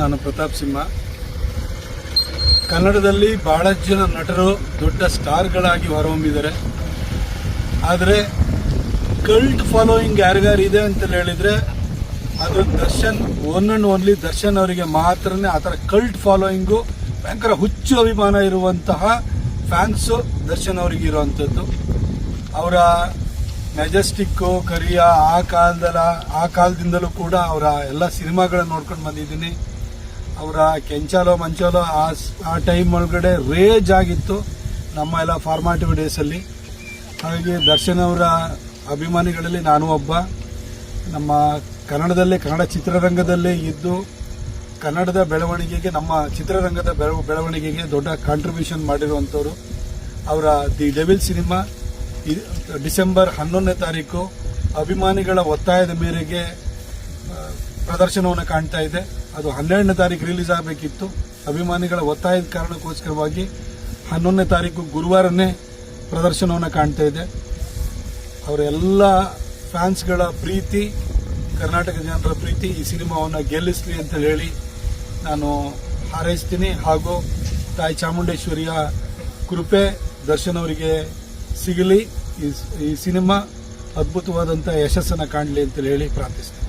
ನಾನು ಪ್ರತಾಪ್ ಸಿಂಹ. ಕನ್ನಡದಲ್ಲಿ ಬಹಳಷ್ಟು ಜನ ನಟರು ದೊಡ್ಡ ಸ್ಟಾರ್ಗಳಾಗಿ ಹೊರಹೊಮ್ಮಿದ್ದಾರೆ. ಆದರೆ ಕಲ್ಟ್ ಫಾಲೋಯಿಂಗ್ ಯಾರಿಗಾರು ಇದೆ ಅಂತ ಹೇಳಿದ್ರೆ ಅದು Darshan one and only Darshan ಅವರಿಗೆ ಮಾತ್ರನೇ ಆ ಥರ ಕಲ್ಟ್ ಫಾಲೋಯಿಂಗು ಭಯಂಕರ ಹುಚ್ಚು ಅಭಿಮಾನ ಇರುವಂತಹ ಫ್ಯಾನ್ಸು ದರ್ಶನ್ ಅವರಿಗೆ ಇರುವಂಥದ್ದು. ಅವರ ಮೆಜೆಸ್ಟಿಕ್ಕು, ಕರಿಯ, ಆ ಕಾಲದಲ್ಲ ಆ ಕಾಲದಿಂದಲೂ ಕೂಡ ಅವರ ಎಲ್ಲ ಸಿನಿಮಾಗಳನ್ನು ನೋಡ್ಕೊಂಡು ಬಂದಿದ್ದೀನಿ. ಅವರ ಕೆಂಚಾಲೋ, ಮಂಚಾಲೋ ಆ ಆ ಟೈಮ್ ಒಳಗಡೆ ರೇಜ್ ಆಗಿತ್ತು ನಮ್ಮ ಎಲ್ಲ ಫಾರ್ಮಾಟಿವ್ ಡೇಸಲ್ಲಿ ಹಾಗಾಗಿ ದರ್ಶನ್ ಅವರ ಅಭಿಮಾನಿಗಳಲ್ಲಿ ನಾನು ಒಬ್ಬ. ನಮ್ಮ ಕನ್ನಡದಲ್ಲಿ, ಕನ್ನಡ ಚಿತ್ರರಂಗದಲ್ಲೇ ಇದ್ದು ಕನ್ನಡದ ಬೆಳವಣಿಗೆಗೆ, ನಮ್ಮ ಚಿತ್ರರಂಗದ ಬೆಳವ- ಬೆಳವಣಿಗೆಗೆ ದೊಡ್ಡ ಕಾಂಟ್ರಿಬ್ಯೂಷನ್ ಮಾಡಿರುವಂಥವ್ರು ಅವರ ದಿ ಡೆವಿಲ್ ಸಿನಿಮಾ. ಡಿಸೆಂಬರ್ ಹನ್ನೊಂದನೇ ತಾರೀಕು ಅಭಿಮಾನಿಗಳ ಒತ್ತಾಯದ ಮೇರೆಗೆ ಪ್ರದರ್ಶನವನ್ನು ಕಾಣ್ತಾ ಇದೆ. ಅದು ಹನ್ನೆರಡನೇ ತಾರೀಕು ರಿಲೀಸ್ ಆಗಬೇಕಿತ್ತು. ಅಭಿಮಾನಿಗಳ ಒತ್ತಾಯದ ಕಾರಣಕ್ಕೋಸ್ಕರವಾಗಿ ಹನ್ನೊಂದನೇ ತಾರೀಕು ಗುರುವಾರನೇ ಪ್ರದರ್ಶನವನ್ನು ಕಾಣ್ತಾ ಇದೆ. ಅವರೆಲ್ಲ ಫ್ಯಾನ್ಸ್ಗಳ ಪ್ರೀತಿ, ಕರ್ನಾಟಕ ಜನರ ಪ್ರೀತಿ ಈ ಸಿನಿಮಾವನ್ನು ಗೆಲ್ಲಿಸಲಿ ಅಂತ ಹೇಳಿ ನಾನು ಹಾರೈಸ್ತೀನಿ. ಹಾಗೂ ತಾಯಿ ಚಾಮುಂಡೇಶ್ವರಿಯ ಕೃಪೆ ದರ್ಶನ್ ಅವರಿಗೆ ಸಿಗಲಿ. ಈ ಸಿನಿಮಾ ಅದ್ಭುತವಾದಂಥ ಯಶಸ್ಸನ್ನು ಕಾಣಲಿ ಅಂತ ಹೇಳಿ ಪ್ರಾರ್ಥಿಸ್ತೀನಿ.